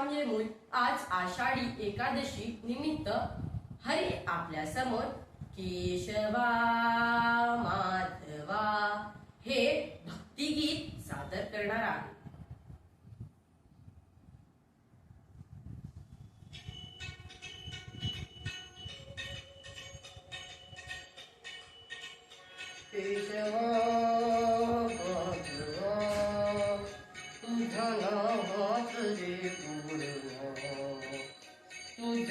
श्रीराम मूल. आज आषाढी एकादशी निमित्त हरी आपल्यासमोर. केशवा माधवा हे भक्तिगीत सादर करणार आहे केशवा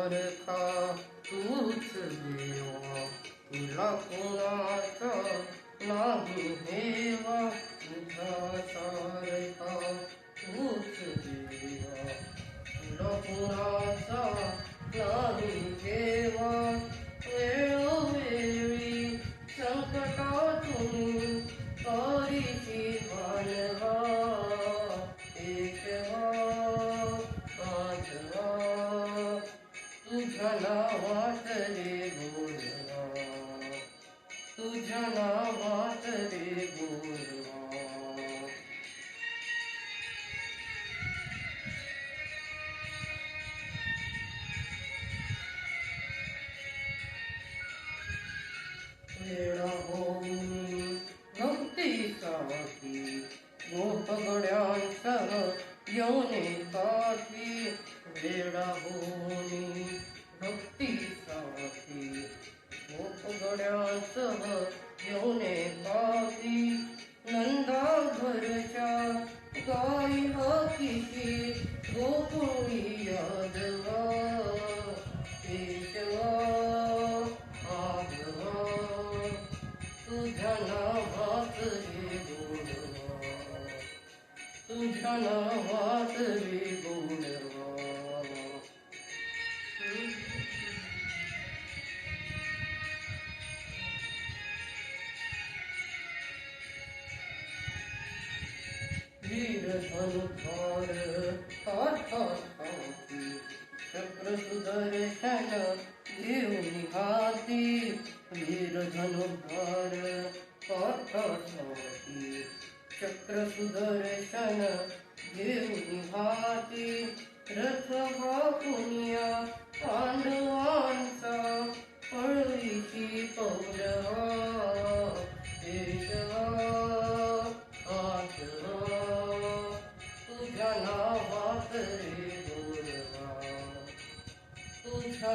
कर खा पूछ देवा लकुलाचा लागू हेवा तुझा सार खा पूछ देवा लकुलाचा लागू हेवा तुझ्या नावात रे गोडवा तुझ्या नावात रे गोडवा वीर धनुधार हाती चक्र सुदर्शन घेऊन हाती वीर धनुधार हाती चक्र सुदर्शन घेऊन हाती रथ हा पुनिया पांडवांचा पळवीची पौरवा तुझ्या नावात रे बोलवा. तुझ्या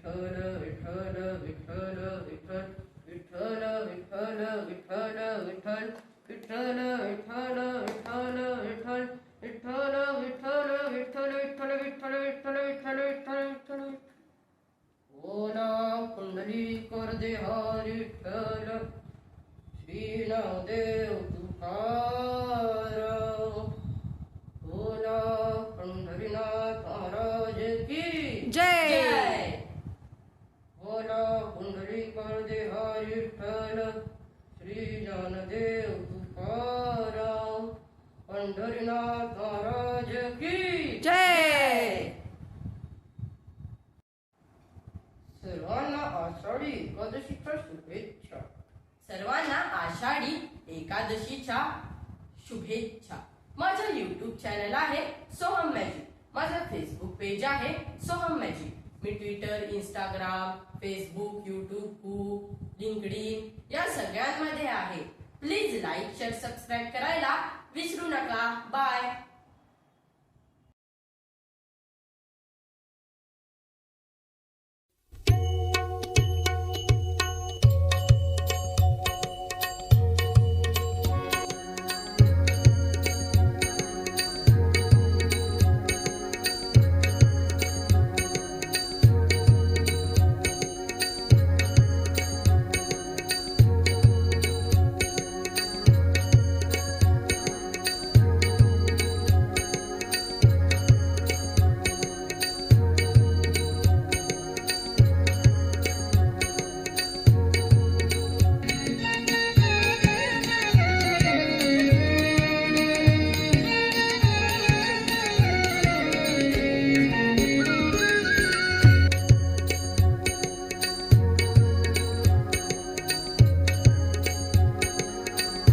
விட்டல விட்டல விட்டல விட்டல் விட்டல விட்டல விட்டல விட்டல் விட்டல விட்டல விட்டல விட்டல் விட்டல விட்டல விட்டல விட்டல விட்டல விட்டல விட்டல விட்டல விட்டல ஓனா குண்டலி கொரதே ஹாரி விட்டல ஸ்ரீநாதேவ் துகா ज्ञानदेव तुकाराम पंढरीनाथ महाराज की जय सर्वांना आषाढी एकादशीच्या शुभेच्छा सर्वांना आषाढी एकादशीच्या शुभेच्छा माझं यूट्यूब चॅनल आहे सोहम मॅजिक माझं फेसबुक पेज आहे सोहम मॅजिक मी Twitter Instagram Facebook YouTube Koo LinkedIn या सगळ्यांमध्ये आहे. प्लीज लाईक शेअर सबस्क्राईब करायला विसरू नका. बाय.